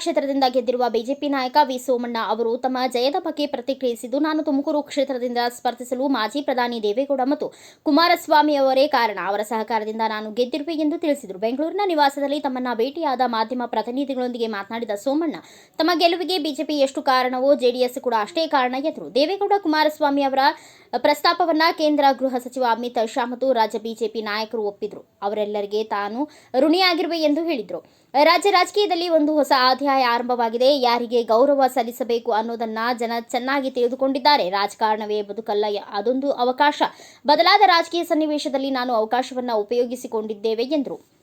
ಕ್ಷೇತ್ರದಿಂದ ಗೆದ್ದಿರುವ ಬಿಜೆಪಿ ನಾಯಕ ವಿ ಸೋಮಣ್ಣ ಅವರು ತಮ್ಮ ಜಯದ ಬಗ್ಗೆ ಪ್ರತಿಕ್ರಿಯಿಸಿದ್ದು, ನಾನು ತುಮಕೂರು ಕ್ಷೇತ್ರದಿಂದ ಸ್ಪರ್ಧಿಸಲು ಮಾಜಿ ಪ್ರಧಾನಿ ದೇವೇಗೌಡ ಮತ್ತು ಕುಮಾರಸ್ವಾಮಿ ಅವರೇ ಕಾರಣ. ಅವರ ಸಹಕಾರದಿಂದ ನಾನು ಗೆದ್ದಿರುವೆ ಎಂದು ತಿಳಿಸಿದರು. ಬೆಂಗಳೂರಿನ ನಿವಾಸದಲ್ಲಿ ತಮ್ಮನ್ನ ಭೇಟಿಯಾದ ಮಾಧ್ಯಮ ಪ್ರತಿನಿಧಿಗಳೊಂದಿಗೆ ಮಾತನಾಡಿದ ಸೋಮಣ್ಣ, ತಮ್ಮ ಗೆಲುವಿಗೆ ಬಿಜೆಪಿ ಎಷ್ಟು ಕಾರಣವೋ ಜೆಡಿಎಸ್ ಕೂಡ ಅಷ್ಟೇ ಕಾರಣ ಎಂದರು. ದೇವೇಗೌಡ, ಕುಮಾರಸ್ವಾಮಿ ಅವರ ಪ್ರಸ್ತಾಪವನ್ನ ಕೇಂದ್ರ ಗೃಹ ಸಚಿವ ಅಮಿತ್ ಶಾ ಮತ್ತು ರಾಜ್ಯ ಬಿಜೆಪಿ ನಾಯಕರು ಒಪ್ಪಿದ್ರು. ಅವರೆಲ್ಲರಿಗೆ ತಾನು ಋಣಿಯಾಗಿರುವೆ ಎಂದು ಹೇಳಿದರು. ರಾಜ್ಯ ರಾಜಕೀಯದಲ್ಲಿ ಒಂದು ಹೊಸ ಅಧ್ಯಾಯ ಆರಂಭವಾಗಿದೆ. ಯಾರಿಗೆ ಗೌರವ ಸಲ್ಲಿಸಬೇಕು ಅನ್ನೋದನ್ನ ಜನ ಚೆನ್ನಾಗಿ ತಿಳಿದುಕೊಂಡಿದ್ದಾರೆ. ರಾಜಕಾರಣವೇ ಬದುಕಲ್ಲ ಅದೊಂದು ಅವಕಾಶ. ಬದಲಾದ ರಾಜಕೀಯ ಸನ್ನಿವೇಶದಲ್ಲಿ ನಾನು ಅವಕಾಶವನ್ನ ಉಪಯೋಗಿಸಿಕೊಂಡಿದ್ದೇವೆ ಎಂದರು.